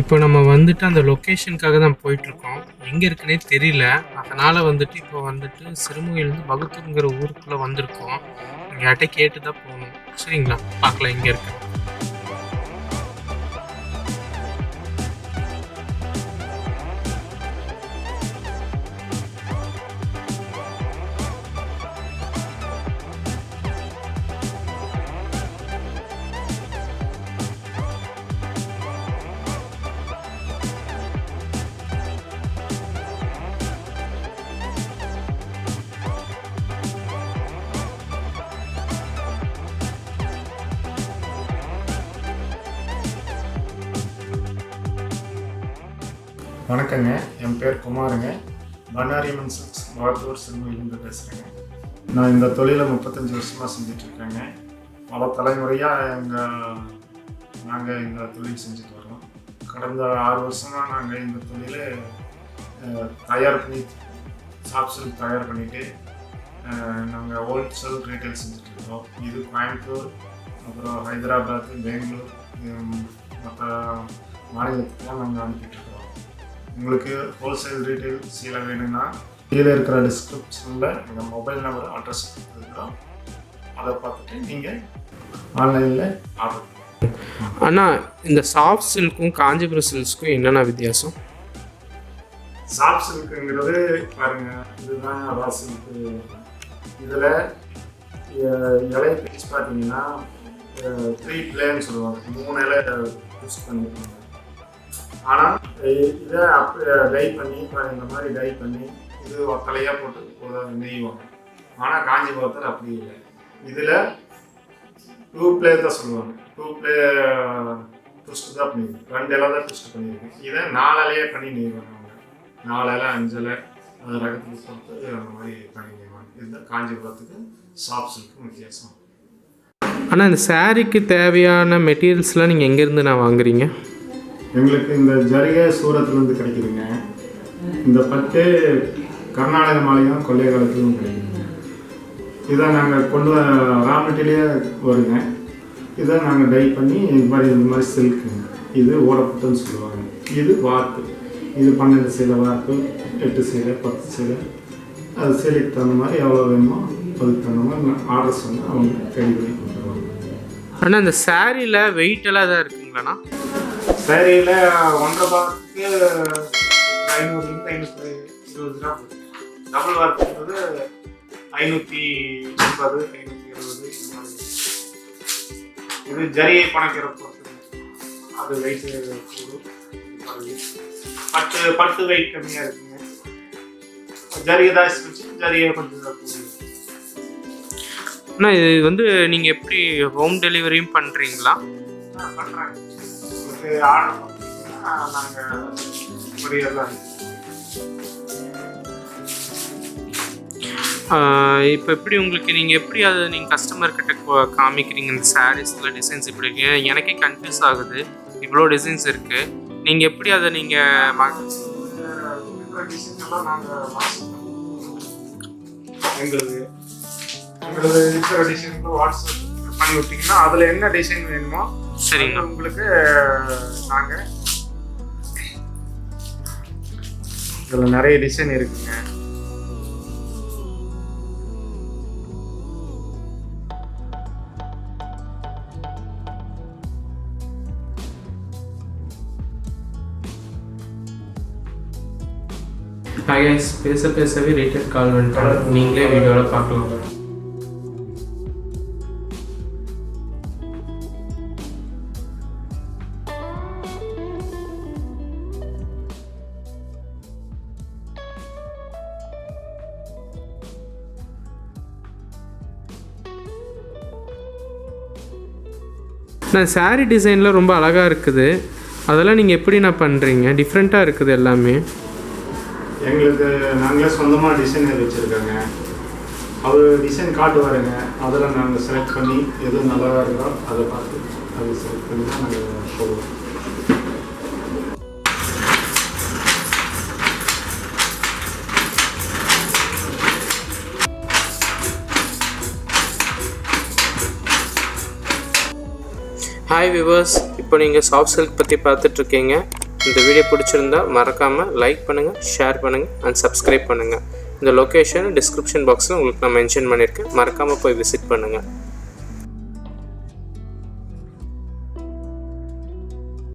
இப்போ நம்ம வந்துட்டு அந்த லொக்கேஷனுக்காக தான் போயிட்டுருக்கோம். எங்கே இருக்குன்னே தெரியல. அதனால் வந்துட்டு இப்போ வந்துட்டு சிறுமுகையிலேருந்து பகுத்தூருங்கிற ஊருக்குள்ளே வந்திருக்கோம். யார்கிட்ட கேட்டு தான் போகணும். சரிங்களா? பார்க்கலாம் எங்கே இருக்கு. வணக்கங்க. என் பேர் குமாருங்க. பண்ணாரியம்மன் சில்க்ஸ் மருத்துவர் சிறுமையிலேருந்து பேசுகிறேங்க நான் இந்த தொழிலை முப்பத்தஞ்சு வருஷமாக செஞ்சிட்ருக்கேங்க. பல தலைமுறையாக எங்கள் நாங்கள் இந்த தொழில் செஞ்சுட்டு வரோம் கடந்த ஆறு வருஷமாக நாங்கள் இந்த தொழிலை தயார் பண்ணி சாப்ஸில் தயார் பண்ணிவிட்டு நாங்கள் ஹோல்சேல் ரீட்டைல் செஞ்சுட்ருக்கோம். இது கோயம்புத்தூர் அப்புறம் ஹைதராபாத் பெங்களூர் மற்ற மாநிலத்துக்குலாம் நாங்கள் அனுப்பிட்டுருக்கோம் உங்களுக்கு ஹோல்சேல் ரீட்டைல் சீலை வேணும்னா கீழே இருக்கிற டிஸ்கிரிப்ஷனில் எங்கள் மொபைல் நம்பர் அட்ரஸ் கொடுத்துருக்குறோம். அதை பார்த்துட்டு நீங்கள் ஆன்லைனில் ஆர்டர் அண்ணா இந்த சாஃப்ட் சில்க்கும் காஞ்சிபுரம் சில்க்ஸ்க்கும் என்னென்ன வித்தியாசம்? சாஃப்ட் சில்க்குங்கிறது பாருங்க இதுதான் ரா சில்க்கு இதில் இலை பீஸ் பார்த்தீங்கன்னா த்ரீ பிளேன்னு சொல்லுவாங்க. மூணு இலை யூஸ் பண்ணிருப்பாங்க. ஆனால் இதை அப்படி டை பண்ணி பாருங்க இந்த மாதிரி டை பண்ணி இது ஒத்தலையாக போட்டு ஒரு நெய்வாங்க ஆனால் காஞ்சிபுரத்தில் அப்படி இல்லை. இதில் டூ பிளே தான் சொல்லுவாங்க. டூ பிளே ட்விஸ்ட் தான் பண்ணியிருக்கு ரெண்டு இலை தான் ட்விஸ்ட் பண்ணியிருக்கேன். இதை நாலு இலையே பண்ணி நெய்வாங்க அவங்க நாலு இலை அஞ்சு இலை அது ரகத்துக்கு பொறுத்து அந்த மாதிரி பண்ணி நெய்வாங்க இதுதான் காஞ்சிபுரத்துக்கு சாஃப்ட் சில்க்கும் வித்தியாசம். ஆனால் இந்த சாரீக்கு தேவையான மெட்டீரியல்ஸ்லாம் நீங்கள் எங்கேருந்து நான் வாங்குறீங்க? எங்களுக்கு இந்த ஜரிகை சூரத்துலேருந்து கிடைக்குதுங்க. இந்த பட்டு கர்நாடக மாநிலம் கொள்ளைக்காலத்துலையும் கிடைக்குதுங்க. இதை நாங்கள் கொண்டு ரா மெட்டீரியலே வருங்க. இதை நாங்கள் டை பண்ணி இது மாதிரி இந்த மாதிரி சில்க்குங்க. இது ஓடப்பட்டுன்னு சொல்லுவாங்க. இது வார்ப்பு இது பன்னெண்டு சீலை வார்ப்பு எட்டு சீலை பத்து சீலை. அது சீலைக்கு தகுந்த மாதிரி எவ்வளோ வேணுமோ அதுக்கு தகுந்த மாதிரி ஆர்டர் சொன்னால் அவங்க ரெடி பண்ணி கொடுத்துருவாங்க. ஆனால் இந்த சாரியில் வெயிட் எல்லாம் தான் இருக்குங்களாண்ணா? சேரீயில் ஒன்றரை பாரத்துக்கு ஐநூறுலேருந்து ஐநூற்றி இருபது ரூபா போகுது டபுள் வார்ப்புன்றது ஐநூற்றி எண்பது ஐநூற்றி எழுபது இந்த மாதிரி. இது ஜரியை பணக்கிற பொறுத்து அது வெயிட்டு கூடும். பட்டு பட்டு வெயிட் கம்மியாக இருக்குங்க. ஜரிகை தாசி வச்சு ஜரியை கொஞ்சம் கூடும். அண்ணா இது வந்து நீங்கள் எப்படி ஹோம் டெலிவரியும் பண்ணுறீங்களா பண்ணுறாங்க உங்களுக்கு ஆர்டர் பண்ணீங்கன்னா நாங்கள் கொரியர்லாம் இப்போ எப்படி உங்களுக்கு நீங்கள் எப்படி அதை நீங்கள் கஸ்டமர்கிட்ட காமிக்கிறீங்க? இந்த சாரீஸில் டிசைன்ஸ் இப்படி இருக்கு. எனக்கே கன்ஃபியூஸ் ஆகுது. இவ்வளோ டிசைன்ஸ் இருக்குது நீங்கள் எப்படி அதை நீங்கள் நாங்கள் எங்களுது இருக்கிற டிசைனுக்கு வாட்ஸ்அப் பண்ணி விட்டீங்கன்னா அதில் என்ன டிசைன் வேணுமோ சரிங்கண்ணா. அது உங்களுக்கு நாங்கள் இதில் நிறைய டிசைன் இருக்குங்க. கைஸ் பேச பேசவே ரேட்டட் கால் வந்துட்டாங்க நீங்களே வீடியோவில் பார்க்கலாம். நான் சாரீ டிசைனில் ரொம்ப அழகாக இருக்குது. அதெல்லாம் நீங்கள் எப்படி நான் பண்ணுறீங்க டிஃப்ரெண்ட்டாக இருக்குது எல்லாமே. எங்களுக்கு நாங்களே சொந்தமாக டிசைனர் வச்சுருக்கோங்க. அவர் டிசைன் காட்டுவாருங்க அதெல்லாம் நாங்கள் செலக்ட் பண்ணி எது நல்லா இருக்கோ அதை பார்த்து அதை செலக்ட் பண்ணி தான் நாங்கள் போடுவோம். ஹாய் விவர்ஸ் இப்போ நீங்கள் சாஃப்ட் சில்க் பற்றி பார்த்துட்ருக்கீங்க. இந்த வீடியோ பிடிச்சிருந்தா மறக்காமல் லைக் பண்ணுங்கள் ஷேர் பண்ணுங்கள் அண்ட் சப்ஸ்கிரைப் பண்ணுங்கள் இந்த லொக்கேஷன் டிஸ்கிரிப்ஷன் பாக்ஸில் உங்களுக்கு நான் மென்ஷன் பண்ணியிருக்கேன். மறக்காமல் போய் விசிட் பண்ணுங்கள்